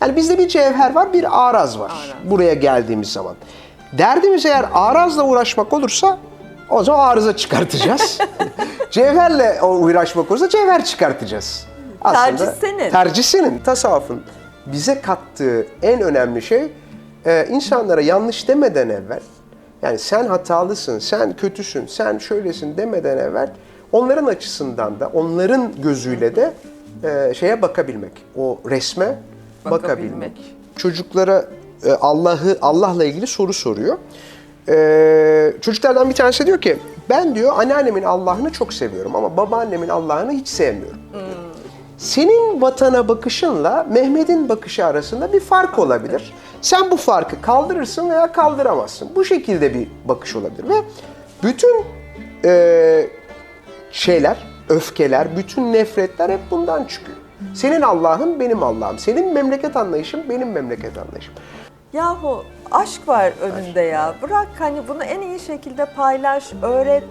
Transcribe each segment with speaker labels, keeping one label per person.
Speaker 1: Yani bizde bir cevher var, bir araz var buraya geldiğimiz zaman. Derdimiz eğer arazla uğraşmak olursa o zaman arıza çıkartacağız. Cevherle uğraşmak olursa cevher çıkartacağız.
Speaker 2: Tercih senin.
Speaker 1: Tercih senin. Tasavvufun bize kattığı en önemli şey e, insanlara yanlış demeden evvel yani sen hatalısın, sen kötüsün, sen şöylesin demeden evvel onların açısından da onların gözüyle de e, şeye bakabilmek. O resme bakabilmek.
Speaker 2: Bakabilmek.
Speaker 1: Çocuklara e, Allah'ı Allah'la ilgili soru soruyor. E, çocuklardan bir tanesi diyor ki ben diyor anneannemin Allah'ını çok seviyorum ama babaannemin Allah'ını hiç sevmiyorum. Senin vatana bakışınla Mehmet'in bakışı arasında bir fark olabilir. Sen bu farkı kaldırırsın veya kaldıramazsın. Bu şekilde bir bakış olabilir ve bütün e, şeyler, öfkeler, bütün nefretler hep bundan çıkıyor. Senin Allah'ın benim Allah'ım. Senin memleket anlayışın benim memleket anlayışım.
Speaker 2: Yahu aşk var önünde ya. Bırak hani bunu en iyi şekilde paylaş, öğret,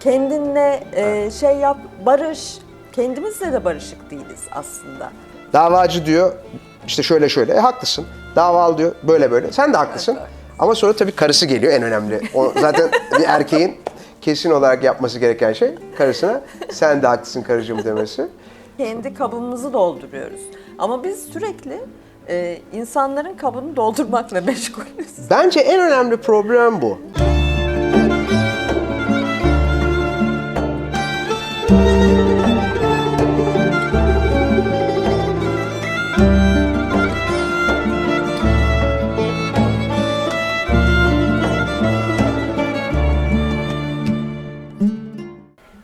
Speaker 2: kendinle e, şey yap, barış. Kendimizle de barışık değiliz aslında.
Speaker 1: Davacı diyor işte şöyle şöyle. E haklısın. Davalı diyor böyle böyle. Sen de haklısın. Ama sonra tabii karısı geliyor en önemli. O zaten bir erkeğin kesin olarak yapması gereken şey karısına sen de haklısın karıcığım demesi.
Speaker 2: Kendi kabımızı dolduruyoruz. Ama biz sürekli e, insanların kabını doldurmakla meşgulüz.
Speaker 1: Bence en önemli problem bu.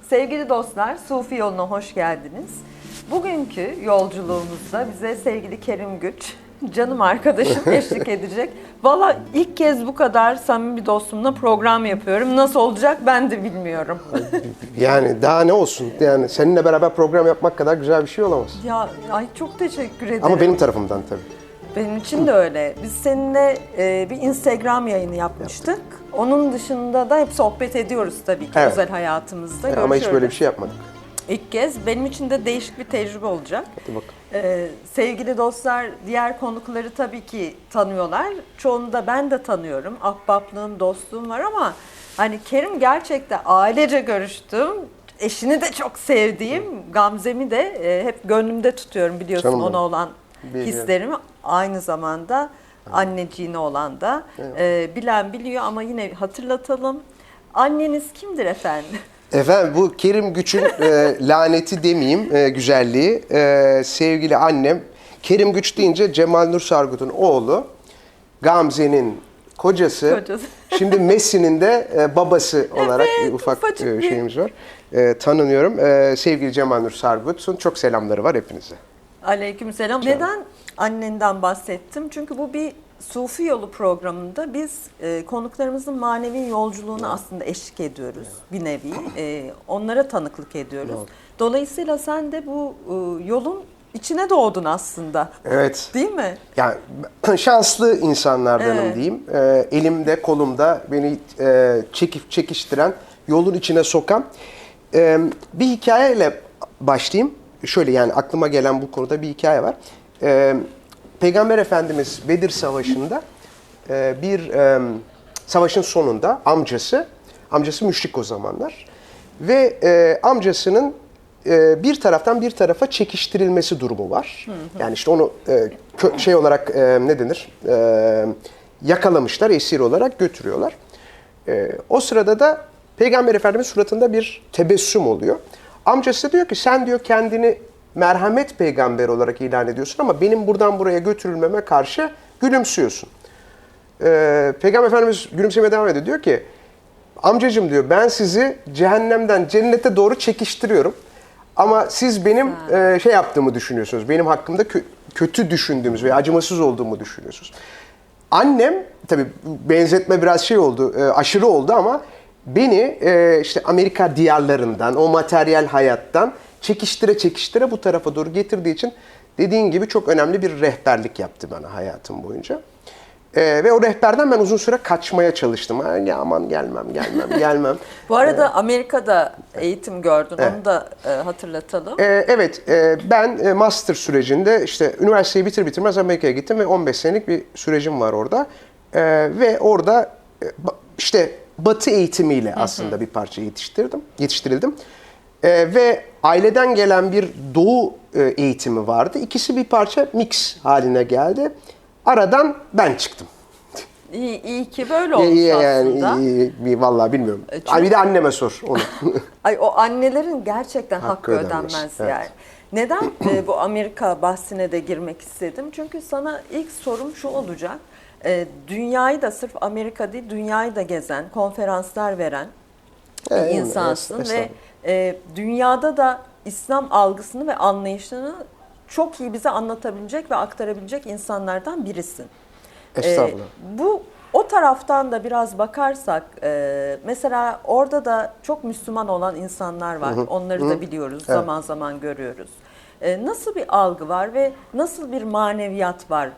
Speaker 2: Sevgili dostlar, Sufi yoluna hoş geldiniz. Bugünkü yolculuğumuzda bize sevgili Kerim Güç, canım arkadaşım eşlik edecek. Valla ilk kez bu kadar samimi bir dostumla program yapıyorum. Nasıl olacak ben de bilmiyorum.
Speaker 1: Yani daha ne olsun? Yani seninle beraber program yapmak kadar güzel bir şey olamaz.
Speaker 2: ya ay çok teşekkür ederim.
Speaker 1: Ama benim tarafımdan tabii.
Speaker 2: Benim için de öyle. Biz seninle e, bir Instagram yayını yapmıştık. Onun dışında da hep sohbet ediyoruz tabii ki
Speaker 1: Evet.
Speaker 2: özel hayatımızda.
Speaker 1: Ama hiç böyle bir şey yapmadık.
Speaker 2: İlk kez benim için de değişik bir tecrübe olacak.
Speaker 1: Hadi bakalım.
Speaker 2: Ee, sevgili dostlar diğer konukları tabii ki tanıyorlar. Çoğunu da ben de tanıyorum. Ahbaplığım, dostluğum var ama hani Kerim gerçekten ailece görüştüm. Eşini de çok sevdiğim Gamze'mi de e, hep gönlümde tutuyorum biliyorsun
Speaker 1: Canım benim.
Speaker 2: ona olan
Speaker 1: Biliyorum.
Speaker 2: hislerimi. Aynı zamanda anneciğine olan da e, bilen biliyor ama yine hatırlatalım. Anneniz kimdir efendim?
Speaker 1: Efendim bu Kerim Güç'ün e, laneti demeyeyim e, güzelliği. E, sevgili annem Kerim Güç deyince Cemal Nur Sargut'un oğlu Gamze'nin kocası.
Speaker 2: Kocası.
Speaker 1: Şimdi Messi'nin de e, babası olarak
Speaker 2: Evet,
Speaker 1: ufak e, şeyimiz var. E, tanınıyorum. E, sevgili Cemal Nur Sargut'un çok selamları var hepinize.
Speaker 2: Aleykümselam. Neden annenden bahsettim? Çünkü bu bir Sufi Yolu programında biz e, konuklarımızın manevi yolculuğuna aslında eşlik ediyoruz bir nevi. E, onlara tanıklık ediyoruz. Dolayısıyla sen de bu e, yolun içine doğdun aslında.
Speaker 1: Evet.
Speaker 2: Değil mi?
Speaker 1: Yani şanslı insanlardanım
Speaker 2: Evet.
Speaker 1: diyeyim. Ee, elimde, kolumda beni e, çekip çekiştiren, yolun içine sokan. Ee, bir hikayeyle başlayayım. Şöyle yani aklıma gelen bu konuda bir hikaye var. Ee, Peygamber Efendimiz Bedir Savaşı'nda e, bir e, savaşın sonunda amcası, amcası müşrik o zamanlar ve e, amcasının e, bir taraftan bir tarafa çekiştirilmesi durumu var. Yani işte onu e, şey olarak e, ne denir? E, yakalamışlar, esir olarak götürüyorlar. E, o sırada da Peygamber Efendimiz suratında bir tebessüm oluyor. Amcası diyor ki sen diyor kendini merhamet peygamberi olarak ilan ediyorsun ama benim buradan buraya götürülmeme karşı gülümsüyorsun. Ee, Peygamber Efendimiz gülümsemeye devam ediyor. Diyor ki amcacım diyor ben sizi cehennemden cennete doğru çekiştiriyorum. Ama siz benim e, şey yaptığımı düşünüyorsunuz. Benim hakkımda kö- kötü düşündüğümüz veya acımasız olduğumu düşünüyorsunuz. Annem tabii benzetme biraz şey oldu, e, aşırı oldu ama beni e, işte Amerika diyarlarından, o materyal hayattan çekiştire çekiştire bu tarafa doğru getirdiği için dediğin gibi çok önemli bir rehberlik yaptı bana hayatım boyunca. Ee, ve o rehberden ben uzun süre kaçmaya çalıştım. Ha, ya aman gelmem, gelmem, gelmem.
Speaker 2: Bu arada Amerika'da eğitim gördün.
Speaker 1: Evet.
Speaker 2: Onu da e, hatırlatalım.
Speaker 1: Ee, evet, e, ben e, master sürecinde işte üniversiteyi bitir bitirmez Amerika'ya gittim ve 15 senelik bir sürecim var orada. Ee, ve orada e, işte Batı eğitimiyle aslında bir parça yetiştirdim, yetiştirildim. Ee, ve aileden gelen bir Doğu e, eğitimi vardı. İkisi bir parça mix haline geldi. Aradan ben çıktım.
Speaker 2: İyi, iyi ki böyle olmuş
Speaker 1: İyi, yani,
Speaker 2: aslında.
Speaker 1: iyi, iyi, vallahi bilmiyorum.
Speaker 2: E, çünkü-
Speaker 1: Ay, bir de anneme sor onu.
Speaker 2: Ay o annelerin gerçekten hakkı,
Speaker 1: Hakkı
Speaker 2: ödenmez,
Speaker 1: ödenmez, evet.
Speaker 2: yani. Neden e, bu Amerika bahsine de girmek istedim? Çünkü sana ilk sorum şu olacak. E, dünyayı da sırf Amerika değil, dünyayı da gezen, konferanslar veren
Speaker 1: Evet,
Speaker 2: insansın
Speaker 1: es-
Speaker 2: ve. E, dünyada da İslam algısını ve anlayışını çok iyi bize anlatabilecek ve aktarabilecek insanlardan birisin.
Speaker 1: Estağfurullah.
Speaker 2: Ee, bu o taraftan da biraz bakarsak e, mesela orada da çok Müslüman olan insanlar var. Onları da biliyoruz,
Speaker 1: Evet.
Speaker 2: zaman zaman görüyoruz. E, nasıl bir algı var ve nasıl bir maneviyat var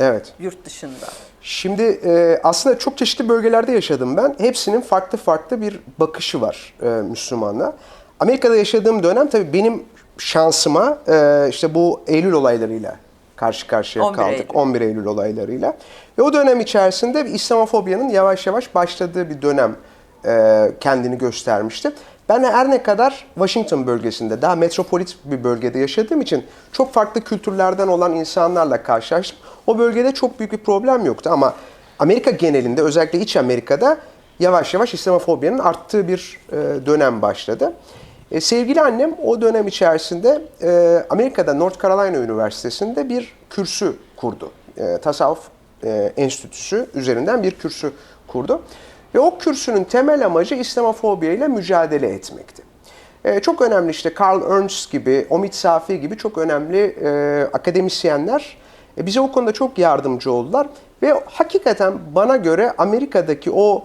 Speaker 1: evet.
Speaker 2: yurt dışında?
Speaker 1: Şimdi e, aslında çok çeşitli bölgelerde yaşadım ben. Hepsinin farklı farklı bir bakışı var e, Müslümanla. Amerika'da yaşadığım dönem tabii benim şansıma e, işte bu Eylül olaylarıyla karşı karşıya
Speaker 2: 11
Speaker 1: kaldık.
Speaker 2: Eylül.
Speaker 1: 11 Eylül olaylarıyla. Ve o dönem içerisinde bir İslamofobyanın yavaş yavaş başladığı bir dönem e, kendini göstermişti. Ben her ne kadar Washington bölgesinde daha metropolit bir bölgede yaşadığım için çok farklı kültürlerden olan insanlarla karşılaştım. O bölgede çok büyük bir problem yoktu ama Amerika genelinde özellikle İç Amerika'da yavaş yavaş İslamofobyanın arttığı bir e, dönem başladı. E, sevgili annem o dönem içerisinde e, Amerika'da North Carolina Üniversitesi'nde bir kürsü kurdu. E, tasavvuf e, enstitüsü üzerinden bir kürsü kurdu. Ve o kürsünün temel amacı İslamofobya ile mücadele etmekti. E, çok önemli işte Karl Ernst gibi, Omid Safi gibi çok önemli e, akademisyenler e, bize o konuda çok yardımcı oldular. Ve hakikaten bana göre Amerika'daki o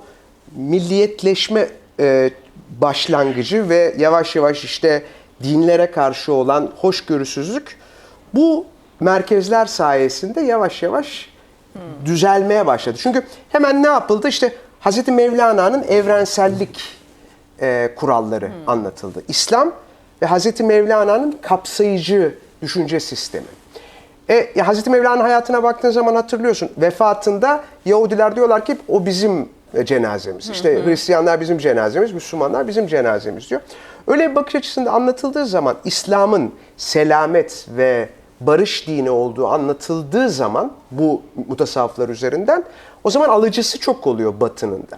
Speaker 1: milliyetleşme e, başlangıcı ve yavaş yavaş işte dinlere karşı olan hoşgörüsüzlük bu merkezler sayesinde yavaş yavaş düzelmeye başladı. Çünkü hemen ne yapıldı? İşte Hz. Mevlana'nın evrensellik e, kuralları anlatıldı. İslam ve Hz. Mevlana'nın kapsayıcı düşünce sistemi. E, ya Hz. Mevlana'nın hayatına baktığın zaman hatırlıyorsun. Vefatında Yahudiler diyorlar ki o bizim e, cenazemiz. İşte Hristiyanlar bizim cenazemiz, Müslümanlar bizim cenazemiz diyor. Öyle bir bakış açısında anlatıldığı zaman İslam'ın selamet ve barış dini olduğu anlatıldığı zaman bu mutasavvıflar üzerinden o zaman alıcısı çok oluyor batının da.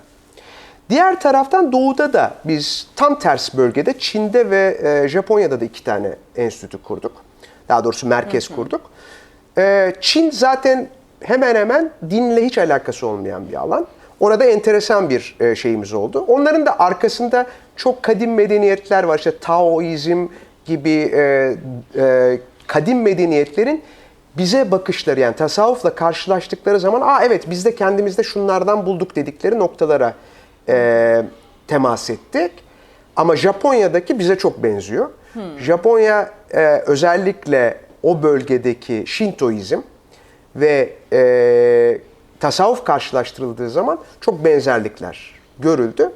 Speaker 1: Diğer taraftan doğuda da biz tam ters bölgede Çin'de ve e, Japonya'da da iki tane enstitü kurduk. Daha doğrusu merkez kurduk. E, Çin zaten hemen hemen dinle hiç alakası olmayan bir alan. Orada enteresan bir e, şeyimiz oldu. Onların da arkasında çok kadim medeniyetler var. İşte Taoizm gibi e, e, kadim medeniyetlerin bize bakışları yani tasavvufla karşılaştıkları zaman aa evet biz de kendimizde şunlardan bulduk dedikleri noktalara e, temas ettik. Ama Japonya'daki bize çok benziyor. Japonya e, özellikle o bölgedeki Shintoizm ve e, tasavvuf karşılaştırıldığı zaman çok benzerlikler görüldü.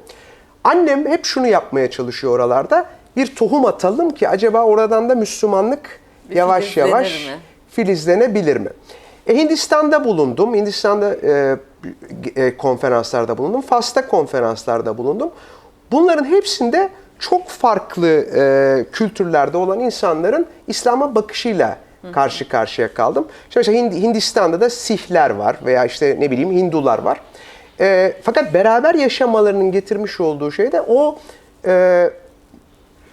Speaker 1: Annem hep şunu yapmaya çalışıyor oralarda. Bir tohum atalım ki acaba oradan da Müslümanlık
Speaker 2: Bir
Speaker 1: yavaş
Speaker 2: filizlenir
Speaker 1: yavaş
Speaker 2: mi?
Speaker 1: filizlenebilir mi? E, Hindistan'da bulundum. Hindistan'da e, e, konferanslarda bulundum. Fas'ta konferanslarda bulundum. Bunların hepsinde çok farklı e, kültürlerde olan insanların İslam'a bakışıyla karşı karşıya kaldım. İşte mesela Hind- Hindistan'da da Sihler var veya işte ne bileyim Hindular var. E, fakat beraber yaşamalarının getirmiş olduğu şey de o e,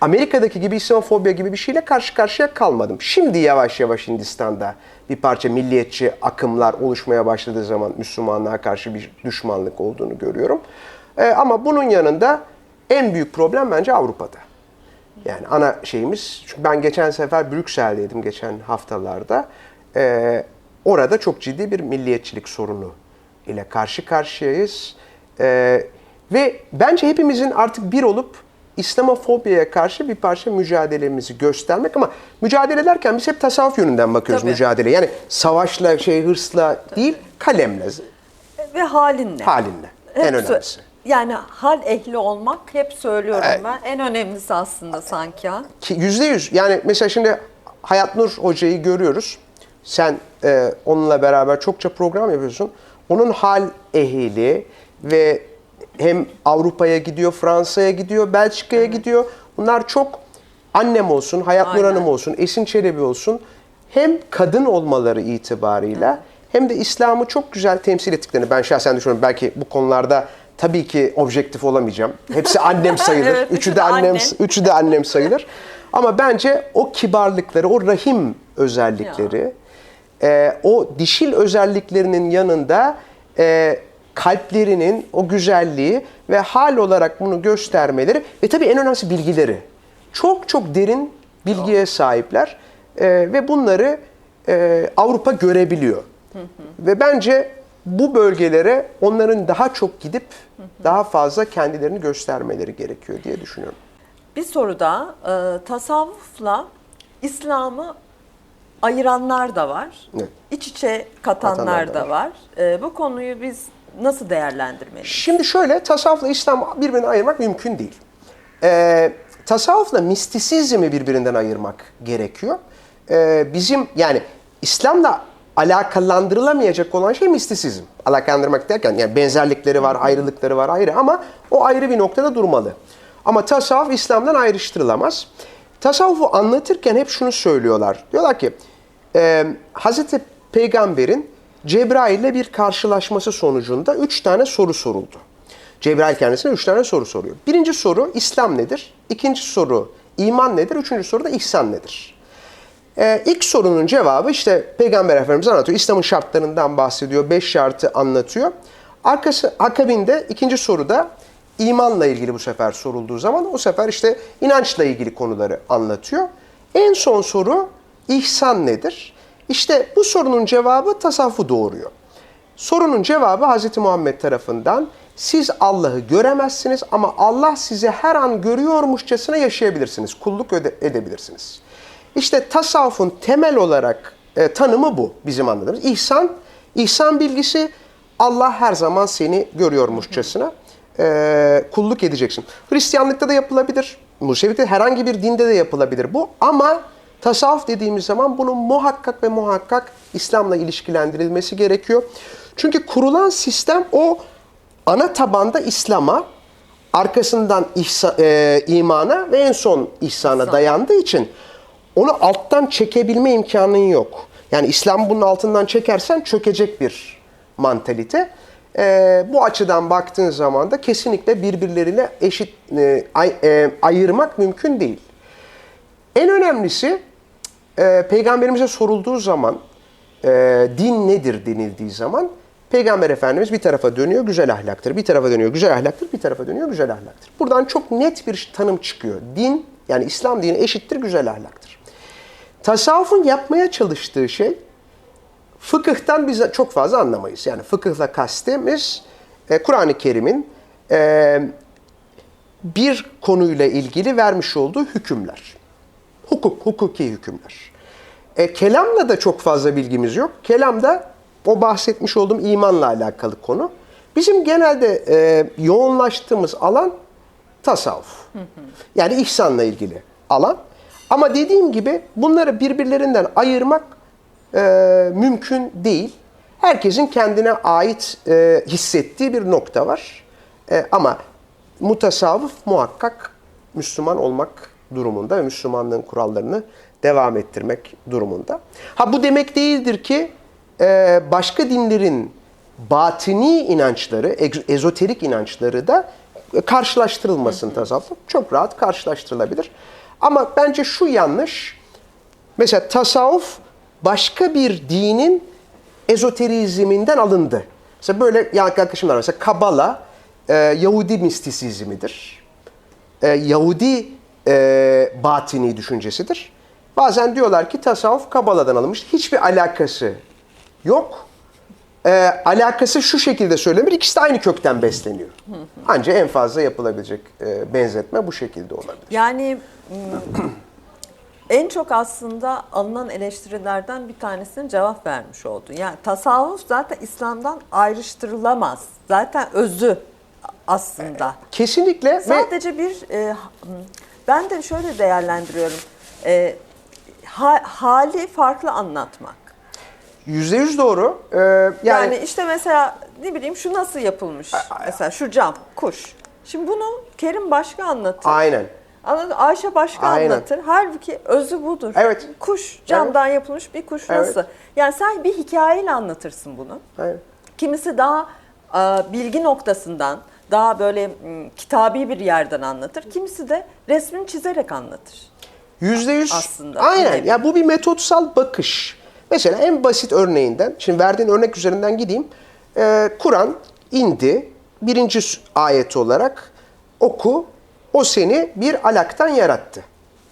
Speaker 1: Amerika'daki gibi İslamofobya gibi bir şeyle karşı karşıya kalmadım. Şimdi yavaş yavaş Hindistan'da bir parça milliyetçi akımlar oluşmaya başladığı zaman Müslümanlığa karşı bir düşmanlık olduğunu görüyorum. Ee, ama bunun yanında en büyük problem bence Avrupa'da. Yani ana şeyimiz, çünkü ben geçen sefer Brüksel'deydim geçen haftalarda. Ee, orada çok ciddi bir milliyetçilik sorunu ile karşı karşıyayız. Ee, ve bence hepimizin artık bir olup İslamofobiyaya karşı bir parça mücadelemizi göstermek ama mücadele ederken biz hep tasavvuf yönünden bakıyoruz
Speaker 2: Tabii.
Speaker 1: mücadele. Yani savaşla, şey hırsla değil, kalemle.
Speaker 2: ve halinle.
Speaker 1: Halinle.
Speaker 2: Hep
Speaker 1: en önemlisi.
Speaker 2: Yani hal ehli olmak hep söylüyorum
Speaker 1: Evet.
Speaker 2: ben. En önemlisi aslında sanki.
Speaker 1: yüzde yüz. Yani mesela şimdi Hayat Nur Hoca'yı görüyoruz. Sen e, onunla beraber çokça program yapıyorsun. Onun hal ehli ve hem Avrupa'ya gidiyor, Fransa'ya gidiyor, Belçika'ya gidiyor. Bunlar çok annem olsun, Hayat Nur
Speaker 2: Aynen.
Speaker 1: Hanım olsun, Esin Çelebi olsun. Hem kadın olmaları itibarıyla hem de İslam'ı çok güzel temsil ettiklerini ben şahsen düşünüyorum. Belki bu konularda tabii ki objektif olamayacağım. Hepsi annem sayılır.
Speaker 2: Evet,
Speaker 1: üçü de annem,
Speaker 2: annen.
Speaker 1: üçü de annem sayılır. Ama bence o kibarlıkları, o rahim özellikleri, e, o dişil özelliklerinin yanında e, kalplerinin o güzelliği ve hal olarak bunu göstermeleri ve tabii en önemlisi bilgileri. Çok çok derin bilgiye sahipler E, ve bunları e, Avrupa görebiliyor. Ve bence bu bölgelere onların daha çok gidip daha fazla kendilerini göstermeleri gerekiyor diye düşünüyorum.
Speaker 2: Bir soru daha. Ee, tasavvufla İslam'ı ayıranlar da var.
Speaker 1: Evet.
Speaker 2: İç içe katanlar
Speaker 1: Katanlar da
Speaker 2: da var. Ee, bu konuyu biz nasıl değerlendirmeliyiz?
Speaker 1: Şimdi şöyle tasavvufla İslam birbirinden ayırmak mümkün değil. Ee, tasavvufla mistisizmi birbirinden ayırmak gerekiyor. Ee, bizim yani İslam'la alakalandırılamayacak olan şey mistisizm. Alakalandırmak derken yani benzerlikleri var, ayrılıkları var ayrı ama o ayrı bir noktada durmalı. Ama tasavvuf İslam'dan ayrıştırılamaz. Tasavvufu anlatırken hep şunu söylüyorlar. Diyorlar ki e, Hazreti Peygamber'in Cebrail ile bir karşılaşması sonucunda üç tane soru soruldu. Cebrail kendisine üç tane soru soruyor. Birinci soru İslam nedir? İkinci soru iman nedir? Üçüncü soru da ihsan nedir? Ee, ilk sorunun cevabı işte Peygamber Efendimiz anlatıyor. İslam'ın şartlarından bahsediyor. Beş şartı anlatıyor. Arkası akabinde ikinci soruda imanla ilgili bu sefer sorulduğu zaman o sefer işte inançla ilgili konuları anlatıyor. En son soru ihsan nedir? İşte bu sorunun cevabı tasavvufu doğuruyor. Sorunun cevabı Hz. Muhammed tarafından siz Allah'ı göremezsiniz ama Allah size her an görüyormuşçasına yaşayabilirsiniz. Kulluk edebilirsiniz. İşte tasavvufun temel olarak e, tanımı bu bizim anladığımız. İhsan, ihsan bilgisi Allah her zaman seni görüyormuşçasına e, kulluk edeceksin. Hristiyanlıkta da yapılabilir. Musevilikte herhangi bir dinde de yapılabilir bu. Ama tasavvuf dediğimiz zaman bunun muhakkak ve muhakkak İslam'la ilişkilendirilmesi gerekiyor. Çünkü kurulan sistem o ana tabanda İslam'a, arkasından ihsa, e, imana ve en son ihsana
Speaker 2: İhsan.
Speaker 1: dayandığı için onu alttan çekebilme imkanın yok. Yani İslam bunun altından çekersen çökecek bir mantalite. E, bu açıdan baktığın zaman da kesinlikle birbirleriyle eşit e, ay- e, ayırmak mümkün değil. En önemlisi e, peygamberimize sorulduğu zaman e, din nedir denildiği zaman peygamber efendimiz bir tarafa dönüyor güzel ahlaktır, bir tarafa dönüyor güzel ahlaktır, bir tarafa dönüyor güzel ahlaktır. Buradan çok net bir tanım çıkıyor. Din yani İslam dini eşittir güzel ahlaktır. Tasavvufun yapmaya çalıştığı şey fıkıhtan biz çok fazla anlamayız. Yani fıkıhla kastimiz e, Kur'an-ı Kerim'in e, bir konuyla ilgili vermiş olduğu hükümler. Hukuk, hukuki hükümler. E, kelamla da çok fazla bilgimiz yok. Kelam da o bahsetmiş olduğum imanla alakalı konu. Bizim genelde e, yoğunlaştığımız alan tasavvuf. Yani ihsanla ilgili alan. Ama dediğim gibi bunları birbirlerinden ayırmak e, mümkün değil. Herkesin kendine ait e, hissettiği bir nokta var. E, ama mutasavvıf muhakkak Müslüman olmak durumunda ve Müslümanlığın kurallarını devam ettirmek durumunda. Ha bu demek değildir ki e, başka dinlerin batini inançları, ezoterik inançları da karşılaştırılmasın tasavvuf. Çok rahat karşılaştırılabilir. Ama bence şu yanlış. Mesela tasavvuf başka bir dinin ezoterizminden alındı. Mesela böyle yaklaşımlar mesela Kabala e, Yahudi mistisizmidir. E, Yahudi e, batini düşüncesidir. Bazen diyorlar ki tasavvuf Kabala'dan alınmış. Hiçbir alakası yok. E, alakası şu şekilde söylenir. İkisi de aynı kökten besleniyor. Ancak en fazla yapılabilecek e, benzetme bu şekilde olabilir.
Speaker 2: Yani m, en çok aslında alınan eleştirilerden bir tanesine cevap vermiş oldu. Yani tasavvuf zaten İslam'dan ayrıştırılamaz. Zaten özü aslında.
Speaker 1: Kesinlikle ve
Speaker 2: Sadece bir e, ben de şöyle değerlendiriyorum. E, ha- hali farklı anlatmak.
Speaker 1: Yüzde yüz doğru. Ee, yani,
Speaker 2: Yani, işte mesela ne bileyim şu nasıl yapılmış? Mesela şu cam, kuş. Şimdi bunu Kerim başka anlatır.
Speaker 1: aynen.
Speaker 2: Anladın? Ayşe başka
Speaker 1: Aynen.
Speaker 2: anlatır. Halbuki özü budur.
Speaker 1: Evet.
Speaker 2: Kuş, camdan yapılmış bir kuş
Speaker 1: Evet.
Speaker 2: nasıl? Yani sen bir hikayeyle anlatırsın bunu.
Speaker 1: aynen.
Speaker 2: Kimisi daha e, bilgi noktasından, daha böyle kitabi bir yerden anlatır. Kimisi de resmini çizerek anlatır.
Speaker 1: Yüzde yüz.
Speaker 2: Aslında.
Speaker 1: Aynen. Ya bu bir metotsal bakış. Mesela en basit örneğinden, şimdi verdiğin örnek üzerinden gideyim. Ee, Kur'an indi. Birinci ayeti olarak oku. O seni bir alaktan yarattı.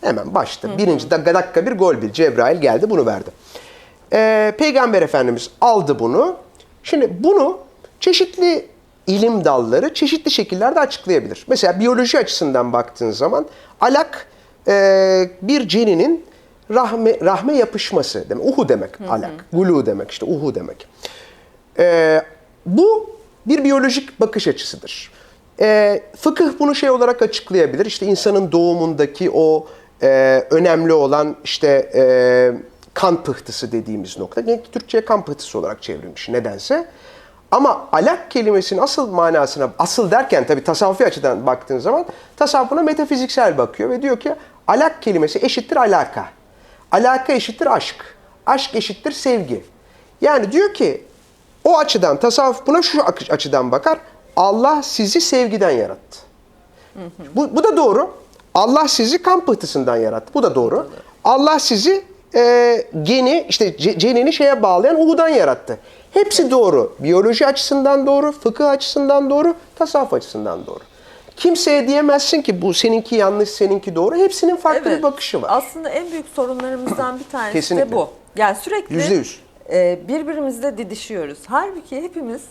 Speaker 1: Hemen başta. Birinci dakika, dakika bir gol bir. Cebrail geldi bunu verdi. Ee, Peygamber Efendimiz aldı bunu. Şimdi bunu çeşitli ilim dalları çeşitli şekillerde açıklayabilir. Mesela biyoloji açısından baktığın zaman alak e, bir ceninin rahme, rahme yapışması demek. Uhu demek alak. Gulu demek işte uhu demek. Ee, bu bir biyolojik bakış açısıdır. Ee, fıkıh bunu şey olarak açıklayabilir. İşte insanın doğumundaki o e, önemli olan işte e, kan pıhtısı dediğimiz nokta. Genellikle Türkçe'ye kan pıhtısı olarak çevrilmiş nedense. Ama alak kelimesinin asıl manasına, asıl derken tabii tasavvufi açıdan baktığın zaman tasavvufuna metafiziksel bakıyor ve diyor ki alak kelimesi eşittir alaka. Alaka eşittir aşk. Aşk eşittir sevgi. Yani diyor ki o açıdan tasavvuf buna şu açıdan bakar. Allah sizi sevgiden yarattı. Bu, bu da doğru. Allah sizi kan pıhtısından yarattı. Bu da doğru. Allah sizi e, geni işte ce- cenini şeye bağlayan uhudan yarattı. Hepsi doğru. Biyoloji açısından doğru, fıkıh açısından doğru, tasavvuf açısından doğru. Kimseye diyemezsin ki bu seninki yanlış, seninki doğru. Hepsinin farklı bir bakışı var.
Speaker 2: Aslında en büyük sorunlarımızdan bir tanesi
Speaker 1: Kesinlikle.
Speaker 2: de bu. Yani sürekli
Speaker 1: Yüzde yüz.
Speaker 2: e, birbirimizle didişiyoruz. Halbuki hepimiz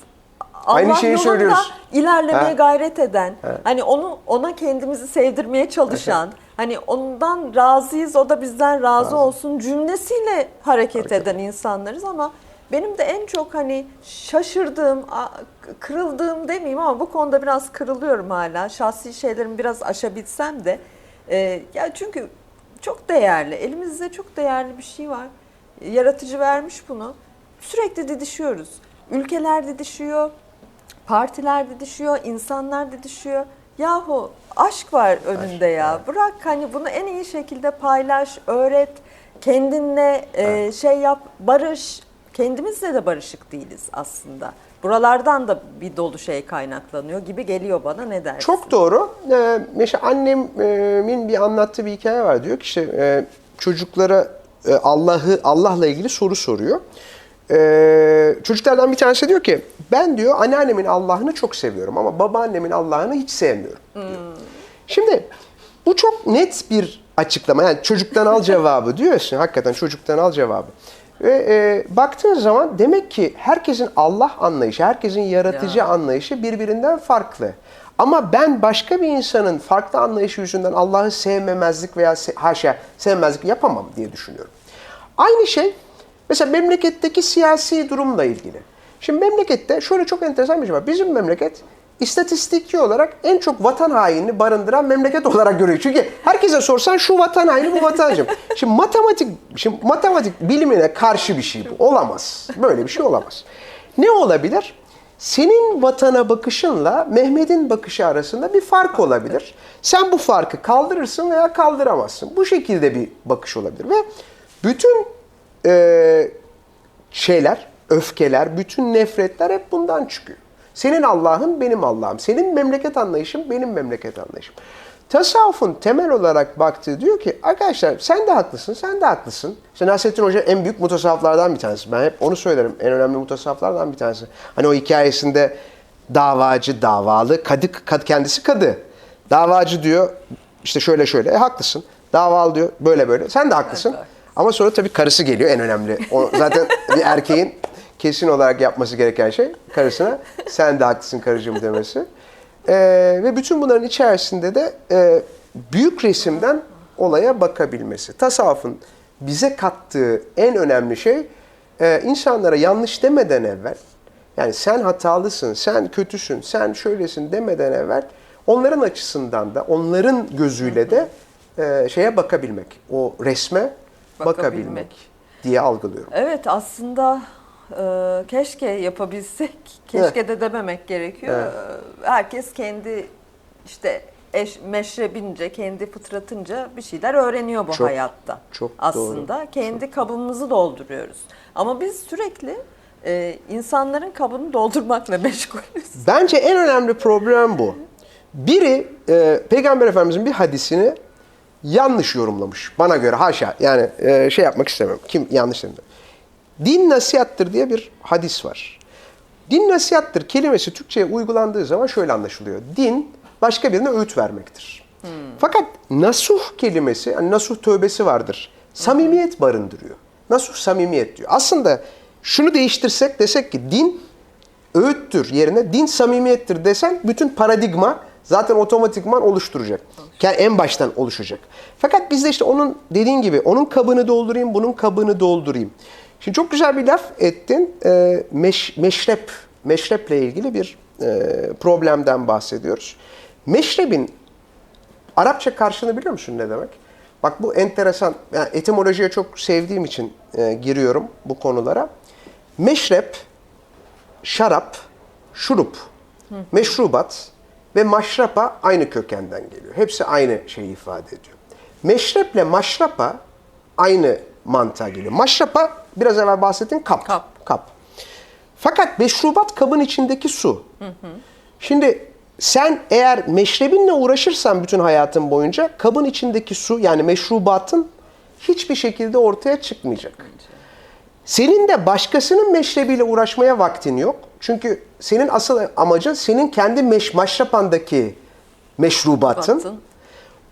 Speaker 1: Aynı
Speaker 2: Allah
Speaker 1: şeyi
Speaker 2: yolunda
Speaker 1: söylüyoruz.
Speaker 2: ilerlemeye
Speaker 1: Ha.
Speaker 2: gayret eden, hani onu ona kendimizi sevdirmeye çalışan, hani ondan razıyız, o da bizden razı olsun cümlesiyle hareket eden insanlarız ama benim de en çok hani şaşırdığım, kırıldığım demeyeyim ama bu konuda biraz kırılıyorum hala. Şahsi şeylerimi biraz aşabilsem de. e, ya çünkü çok değerli, elimizde çok değerli bir şey var. Yaratıcı vermiş bunu. Sürekli didişiyoruz. Ülkeler didişiyor, partiler didişiyor, insanlar didişiyor. Yahu aşk var önünde ya. Bırak hani bunu en iyi şekilde paylaş, öğret, kendinle e, şey yap, barış. Kendimizle de barışık değiliz aslında. Buralardan da bir dolu şey kaynaklanıyor gibi geliyor bana ne dersin?
Speaker 1: Çok doğru. Ee, mesela annemin bir anlattığı bir hikaye var. Diyor ki işte e, çocuklara e, Allah'ı Allah'la ilgili soru soruyor. Ee, çocuklardan bir tanesi diyor ki ben diyor anneannemin Allah'ını çok seviyorum ama babaannemin Allah'ını hiç sevmiyorum. diyor. Şimdi bu çok net bir açıklama. Yani çocuktan al cevabı diyorsun. Hakikaten çocuktan al cevabı. Ve e, baktığın zaman demek ki herkesin Allah anlayışı, herkesin yaratıcı
Speaker 2: Ya.
Speaker 1: anlayışı birbirinden farklı. Ama ben başka bir insanın farklı anlayışı yüzünden Allah'ı sevmemezlik veya se- haşa sevmezlik yapamam diye düşünüyorum. Aynı şey mesela memleketteki siyasi durumla ilgili. Şimdi memlekette şöyle çok enteresan bir şey var. Bizim memleket istatistiki olarak en çok vatan hainini barındıran memleket olarak görüyor. Çünkü herkese sorsan şu vatan haini bu vatan haini. Şimdi matematik şimdi matematik bilimine karşı bir şey bu. Olamaz. Böyle bir şey olamaz. Ne olabilir? Senin vatana bakışınla Mehmet'in bakışı arasında bir fark olabilir. Sen bu farkı kaldırırsın veya kaldıramazsın. Bu şekilde bir bakış olabilir ve bütün e, şeyler, öfkeler, bütün nefretler hep bundan çıkıyor. Senin Allah'ın benim Allah'ım. Senin memleket anlayışın benim memleket anlayışım. Tasavvufun temel olarak baktığı diyor ki arkadaşlar sen de haklısın, sen de haklısın. İşte Nasrettin Hoca en büyük mutasavvıflardan bir tanesi. Ben hep onu söylerim. En önemli mutasavvıflardan bir tanesi. Hani o hikayesinde davacı, davalı, kadı, kad, kendisi kadı. Davacı diyor işte şöyle şöyle. E haklısın. Davalı diyor böyle böyle. Sen de haklısın. Ama sonra tabii karısı geliyor en önemli. O zaten bir erkeğin kesin olarak yapması gereken şey karısına sen de haklısın karıcığım demesi. Ee, ve bütün bunların içerisinde de e, büyük resimden olaya bakabilmesi. Tasavvufun bize kattığı en önemli şey e, insanlara yanlış demeden evvel yani sen hatalısın, sen kötüsün, sen şöylesin demeden evvel onların açısından da onların gözüyle de e, şeye bakabilmek. O resme
Speaker 2: Bakabilmek.
Speaker 1: bakabilmek diye algılıyorum.
Speaker 2: Evet aslında e, keşke yapabilsek, keşke de dememek gerekiyor.
Speaker 1: Evet.
Speaker 2: E, Herkes kendi işte eş, meşrebince, kendi fıtratınca bir şeyler öğreniyor bu
Speaker 1: Çok,
Speaker 2: hayatta.
Speaker 1: çok
Speaker 2: aslında kendi kabımızı dolduruyoruz. Ama biz sürekli e, insanların kabını doldurmakla meşgulüz.
Speaker 1: Bence en önemli problem bu. Biri e, Peygamber Efendimizin bir hadisini yanlış yorumlamış. Bana göre haşa. Yani e, şey yapmak istemiyorum. Kim yanlış dedi. Din nasihattır diye bir hadis var. Din nasihattır kelimesi Türkçe'ye uygulandığı zaman şöyle anlaşılıyor. Din başka birine öğüt vermektir. Fakat nasuh kelimesi, yani nasuh tövbesi vardır. Samimiyet barındırıyor. Nasuh samimiyet diyor. Aslında şunu değiştirsek desek ki din öğüttür yerine din samimiyettir desen bütün paradigma zaten otomatikman oluşturacak. Yani en baştan oluşacak. Fakat bizde işte onun dediğin gibi onun kabını doldurayım, bunun kabını doldurayım. Şimdi çok güzel bir laf ettin. Ee, meş, meşrep, meşreple ilgili bir e, problemden bahsediyoruz. Meşrebin Arapça karşılığını biliyor musun ne demek? Bak bu enteresan. Yani etimolojiye çok sevdiğim için e, giriyorum bu konulara. Meşrep, şarap, şurup, meşrubat ve maşrapa aynı kökenden geliyor. Hepsi aynı şeyi ifade ediyor. Meşreple maşrapa aynı mantığa geliyor. Maşrapa biraz evvel bahsettiğin kap.
Speaker 2: Kap.
Speaker 1: Fakat meşrubat kabın içindeki su. Şimdi sen eğer meşrebinle uğraşırsan bütün hayatın boyunca kabın içindeki su yani meşrubatın hiçbir şekilde ortaya çıkmayacak. Senin de başkasının meşrebiyle uğraşmaya vaktin yok. Çünkü senin asıl amacın senin kendi meş maşrapandaki meşrubatın.
Speaker 2: Baktın.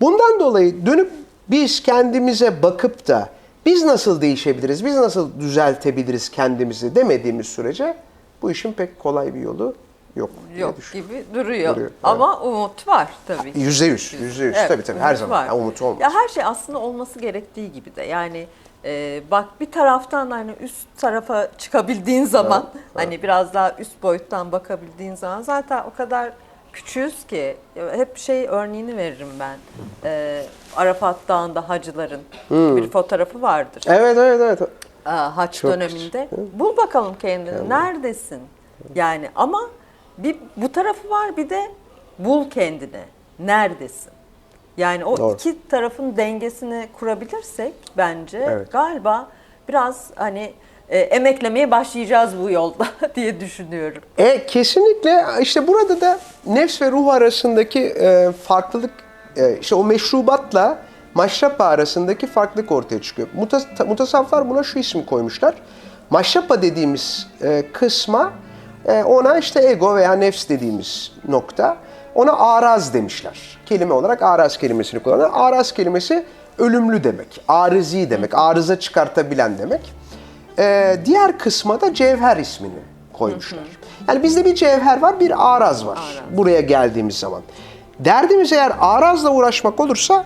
Speaker 1: Bundan dolayı dönüp biz kendimize bakıp da biz nasıl değişebiliriz, biz nasıl düzeltebiliriz kendimizi demediğimiz sürece bu işin pek kolay bir yolu yok. diye
Speaker 2: Yok
Speaker 1: düşünüyorum.
Speaker 2: gibi duruyor.
Speaker 1: Duruyor, evet.
Speaker 2: Ama umut var tabii.
Speaker 1: Yüzde yüz, yüzde yüz.
Speaker 2: Evet,
Speaker 1: tabii tabii her zaman.
Speaker 2: var.
Speaker 1: Ya, umut olmaz.
Speaker 2: Ya her şey aslında olması gerektiği gibi de. Yani e, bak bir taraftan hani üst tarafa çıkabildiğin zaman hani biraz daha üst boyuttan bakabildiğin zaman zaten o kadar küçüğüz ki hep şey örneğini veririm ben. E, Arafat Dağı'nda hacıların bir fotoğrafı vardır.
Speaker 1: Evet evet evet.
Speaker 2: Aa, haç
Speaker 1: Çok
Speaker 2: döneminde. Bul bakalım kendini. Neredesin? Yani ama bir bu tarafı var bir de bul kendini. Neredesin? Yani o
Speaker 1: Doğru.
Speaker 2: iki tarafın dengesini kurabilirsek bence
Speaker 1: Evet.
Speaker 2: galiba biraz hani e, emeklemeye başlayacağız bu yolda diye düşünüyorum.
Speaker 1: E kesinlikle işte burada da nefs ve ruh arasındaki e, farklılık e, işte o meşrubatla maşrapa arasındaki farklılık ortaya çıkıyor. Mutas mutasavvıflar buna şu isim koymuşlar. Maşrapa dediğimiz e, kısma e, ona işte ego veya nefs dediğimiz nokta ona araz demişler. Kelime olarak araz kelimesini kullanıyorlar. Araz kelimesi ölümlü demek, arızi demek, arıza çıkartabilen demek. Ee, diğer kısma da cevher ismini koymuşlar. Yani bizde bir cevher var, bir araz var buraya geldiğimiz zaman. Derdimiz eğer arazla uğraşmak olursa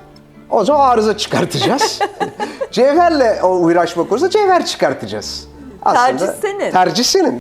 Speaker 1: o zaman arıza çıkartacağız. Cevherle uğraşmak olursa cevher çıkartacağız.
Speaker 2: Tercih senin.
Speaker 1: Tercih senin.